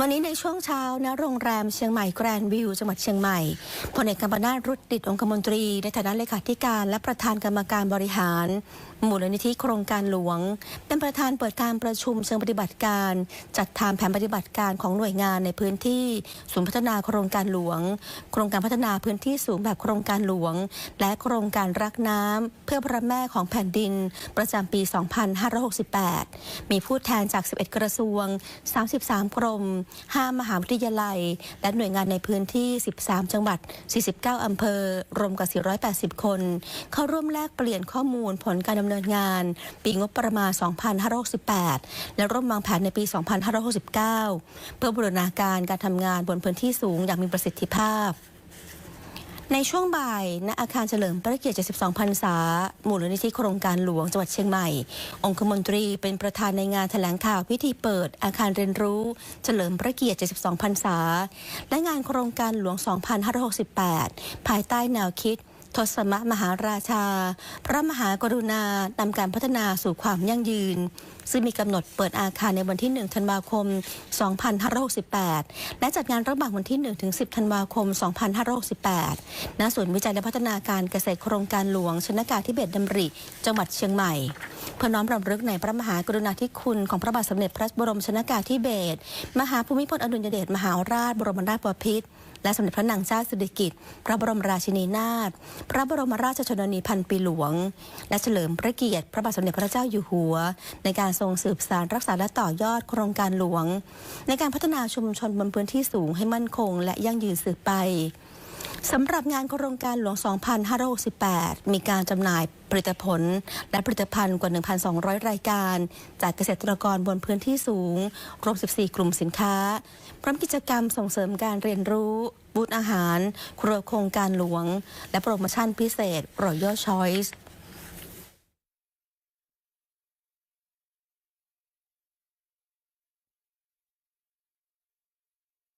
วันนี้ในช่วงเช้าณโรงแรมเชียงใหม่แกรนด์วิวจังหวัดเชียงใหม่พลเอกกัมปนาตรุดดิตองคมนตรี ในฐานะเลขาธิการและประธานกรรมการบริหารมูลนิธิโครงการหลวง เป็นประธานเปิดการประชุมเชิงปฏิบัติการ จัดทำแผนปฏิบัติการของหน่วยงานในพื้นที่ศูนย์พัฒนาโครงการหลวง โครงการพัฒนาพื้นที่สูงแบบโครงการหลวง และโครงการรักน้ำเพื่อพระแม่ของแผ่นดิน ประจำปี 2568 มีผู้แทนจาก 11 กระทรวง 33 กรม5 มหาวิทยาลัย และหน่วยงานในพื้นที่ 13 จังหวัด 49 อำเภอ รวมกว่า 480 คน เข้าร่วมแลกเปลี่ยนข้อมูลผลการดำเนินงาน ปีงบประมาณ 2568 และร่วมวางแผนในปี 2569 เพื่อบูรณาการการทำงานบนพื้นที่สูงอย่างมีประสิทธิภาพ ในช่วงบ่ายณอาคารเฉลิมพระเกียรติ72พรรษามูลนิธิโครงการหลวงจังหวัดเชียงใหม่ องคมนตรีเป็นประธานในงานแถลงข่าวพิธีเปิดอาคารเรียนรู้ เฉลิมพระเกียรติ72พรรษา และงานโครงการหลวง 2568 ภายใต้แนวคิด ทศมมหาราชา พระมหากรุณานำการพัฒนาสู่ความยั่งยืน ซึ่งมีกำหนดเปิดอาคารในวันที่ 1 ธันวาคม 2568 และจัดงานระหว่างวันที่ 1 ถึง 10 ธันวาคม 2568 ณ ศูนย์วิจัยและพัฒนาการเกษตรโครงการหลวง ชนากาธิเบศรดำริ จังหวัดเชียงใหม่ เพื่อน้อมรำลึกในพระมหากรุณาธิคุณของพระบาทสมเด็จพระบรมชนากาธิเบศรมหาภูมิพลอดุลยเดชมหาราชบรมนาถบพิตร และสมเด็จพระนางเจ้าสิริกิติ์พระบรมราชินีนาถพระบรมราชชนนีพันปีหลวง และเฉลิมพระเกียรติพระบาทสมเด็จพระเจ้าอยู่หัว ในการทรงสืบสานรักษาและต่อยอดโครงการหลวง ในการพัฒนาชุมชนบนพื้นที่สูงให้มั่นคง และยั่งยืนสืบไป สำหรับงานโครงการหลวง 2568 มีการจำหน่ายผลิตผล และผลิตภัณฑ์กว่า 1,200 รายการ จากเกษตรกรบนพื้นที่สูง รวม 14 กลุ่มสินค้า พร้อมกิจกรรมส่งเสริมการเรียนรู้ บูธอาหาร ครัวโครงการหลวง และโปรโมชั่นพิเศษ Royal Choice